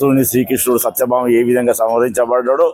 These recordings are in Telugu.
కృష్ణుని శ్రీకృష్ణుడు సత్యభామ ఏ విధంగా సంహరించబడ్డాడో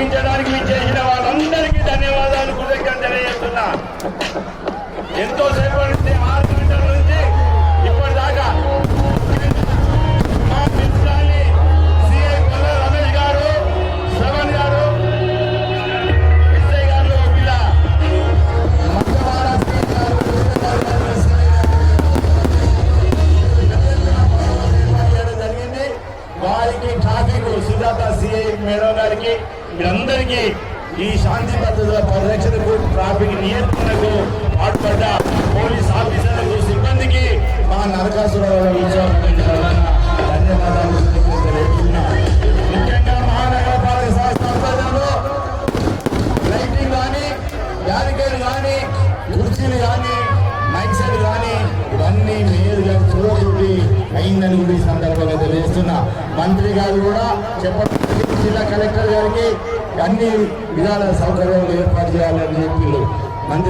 తిలకించడానికి చేసిన వాళ్ళందరికీ ధన్యవాదాలు కృతజ్ఞత తెలియజేస్తున్నా. ఎంతో సేపు నుంచి ఆరు గంటల నుంచి ఇప్పటిదాకా మా మిత్రాన్ని రమేష్ గారు గారు గారు జరిగింది. వారికి ట్రాఫిక్ సుజాత సిఐ మేడం గారికి మీరందరికీ ఈ శాంతి భద్రతల పరిరక్షణకు ట్రాఫిక్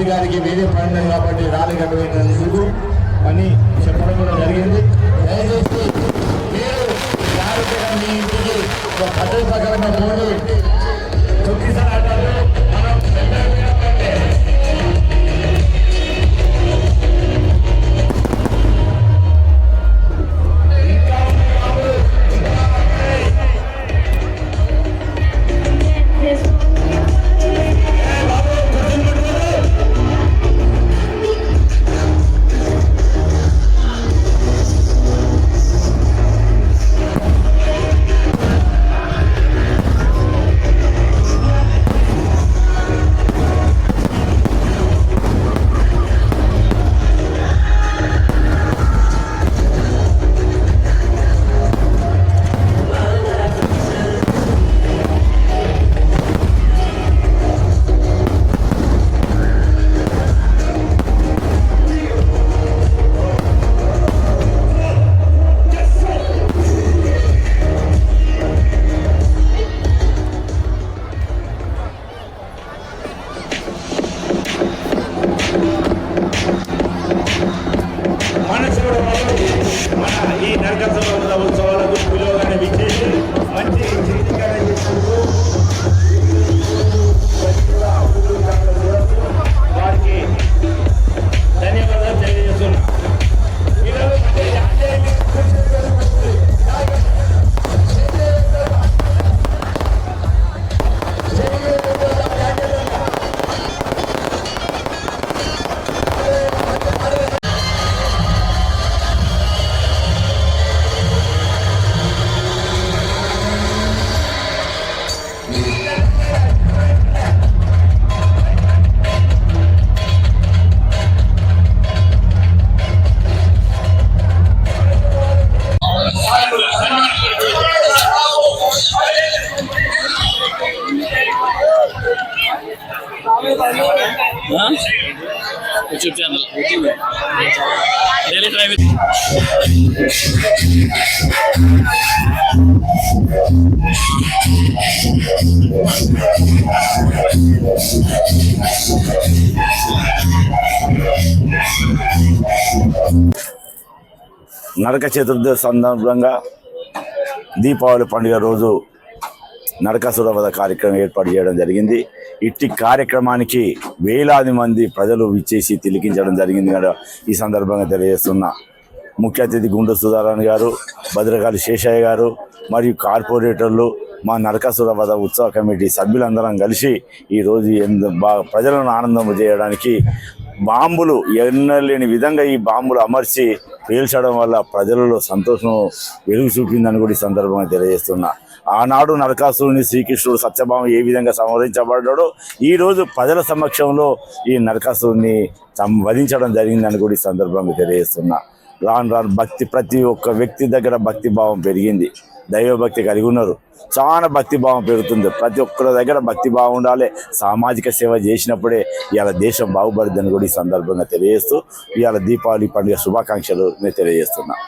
మంత్రి గారికి వేరే పడినది కాబట్టి రాలేకపోయినందుకు అని చెప్పడం కూడా జరిగింది. దయచేసి మీరు మీ ఇంటికి ఒక పద్ధతి ప్రకారంగా నరక చతుర్దశి సందర్భంగా దీపావళి పండుగ రోజు నరకాసురవధ కార్యక్రమం ఏర్పాటు చేయడం జరిగింది. ఇట్టి కార్యక్రమానికి వేలాది మంది ప్రజలు విచ్చేసి తిలికించడం జరిగింది కదా. ఈ సందర్భంగా తెలియజేస్తున్నా ముఖ్య అతిథి గుండు సుధారాణ్ గారు భద్రకాళి శేషయ్య గారు మరియు కార్పొరేటర్లు మా నరకాసుర వధ ఉత్సవ కమిటీ సభ్యులందరం కలిసి ఈరోజు ఎంత బాగా ప్రజలను ఆనందం చేయడానికి బాంబులు ఎన్నలేని విధంగా ఈ బాంబులు అమర్చి పేల్చడం వల్ల ప్రజలలో సంతోషం వెలుగు చూపిందని కూడా ఈ సందర్భంగా తెలియజేస్తున్నా. ఆనాడు నరకాసురుని శ్రీకృష్ణుడు సత్యభామ ఏ విధంగా సంహరించబడ్డాడో ఈరోజు ప్రజల సమక్షంలో ఈ నరకాసురుని వధించడం జరిగిందని కూడా ఈ సందర్భంగా తెలియజేస్తున్నా. రాను రాను భక్తి ప్రతి ఒక్క వ్యక్తి దగ్గర భక్తి భావం పెరిగింది. దైవభక్తి కలిగి ఉన్నారు. చాలా భక్తి భావం పెరుగుతుంది. ప్రతి ఒక్కరి దగ్గర భక్తి భావం ఉండాలి. సామాజిక సేవ చేసినప్పుడే ఇవాళ దేశం బాగుపడుద్దని కూడా ఈ సందర్భంగా తెలియజేస్తూ ఇవాళ దీపావళి పండుగ శుభాకాంక్షలు నేను తెలియజేస్తున్నాను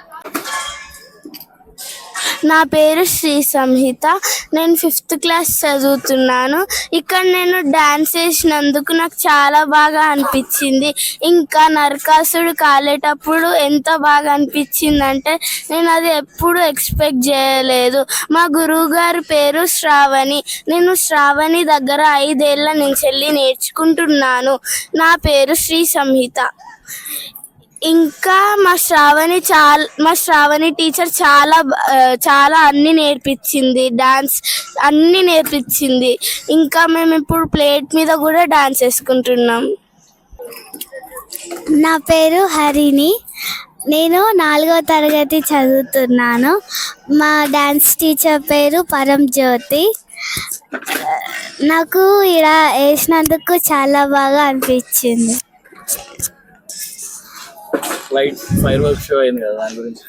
నా పేరు శ్రీ సంహిత. నేను ఫిఫ్త్ క్లాస్ చదువుతున్నాను. ఇక్కడ నేను డాన్స్ చేసినందుకు నాకు చాలా బాగా అనిపించింది. ఇంకా నరకాసుడు కాలేటప్పుడు ఎంత బాగా అనిపించింది అంటే నేను అది ఎప్పుడు ఎక్స్పెక్ట్ చేయలేదు. మా గురువు గారి పేరు శ్రావణి. నేను శ్రావణి దగ్గర ఐదేళ్ళ నుంచి వెళ్ళి నేర్చుకుంటున్నాను. నా పేరు శ్రీ సంహిత. ఇంకా మా శ్రావణి చాలా మా శ్రావణి టీచర్ చాలా చాలా అన్ని నేర్పించింది డాన్స్ అన్ని నేర్పించింది. ఇంకా మేము ఇప్పుడు ప్లేట్ మీద కూడా డాన్స్ వేసుకుంటున్నాం. నా పేరు హరిణి. నేను నాలుగవ తరగతి చదువుతున్నాను. మా డాన్స్ టీచర్ పేరు పరం జ్యోతి. నాకు ఇలా వేసినందుకు చాలా బాగా అనిపించింది. లైట్ ఫైర్ వర్క్ షో అయింది కదా దాని గురించి.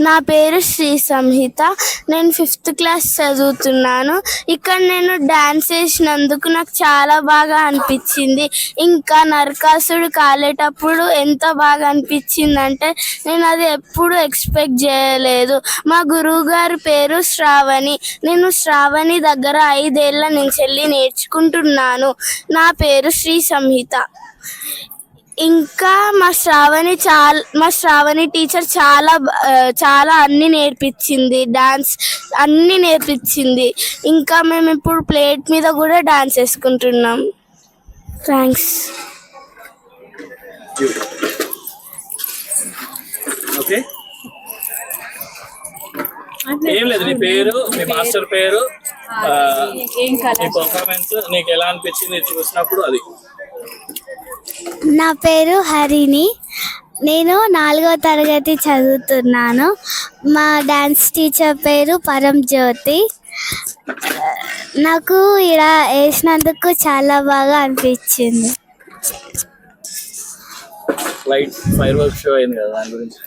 నా పేరు శ్రీ సంహిత. నేను ఫిఫ్త్ క్లాస్ చదువుతున్నాను. ఇక్కడ నేను డ్యాన్స్ చేసినందుకు నాకు చాలా బాగా అనిపించింది. ఇంకా నరకాసుడు కాలేటప్పుడు ఎంత బాగా అనిపించింది అంటే నేను అది ఎప్పుడు ఎక్స్పెక్ట్ చేయలేదు. మా గురువు గారి పేరు శ్రావణి. నేను శ్రావణి దగ్గర ఐదేళ్ళ నుంచి వెళ్ళి నేర్చుకుంటున్నాను. నా పేరు శ్రీ సంహిత. ఇంకా మా శ్రావణి చాలా మా శ్రావణి టీచర్ చాలా చాలా అన్ని నేర్పించింది డాన్స్ అన్ని నేర్పించింది. ఇంకా మేము ఇప్పుడు ప్లేట్ మీద కూడా డాన్స్ వేసుకుంటున్నాం. థ్యాంక్స్ ఓకే ఏం లేదు నీ పేరు మీ మాస్టర్ పేరు నీ పర్ఫార్మెన్స్ నీకు ఎలా అనిపించింది చూసినప్పుడు అది. నా పేరు హరిణి. నేను నాలుగవ తరగతి చదువుతున్నాను. మా డాన్స్ టీచర్ పేరు పరం జ్యోతి. నాకు ఇలా వేసినందుకు చాలా బాగా అనిపించింది. లైట్ ఫైర్ వర్క్ షో అయింది కదా దాని గురించి.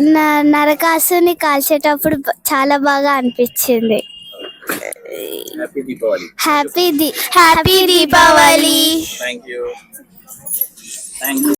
నా నరకాసుని కాల్చేటప్పుడు చాలా బాగా అనిపించింది. Happy Deepavali happy happy Deepavali thank you thank you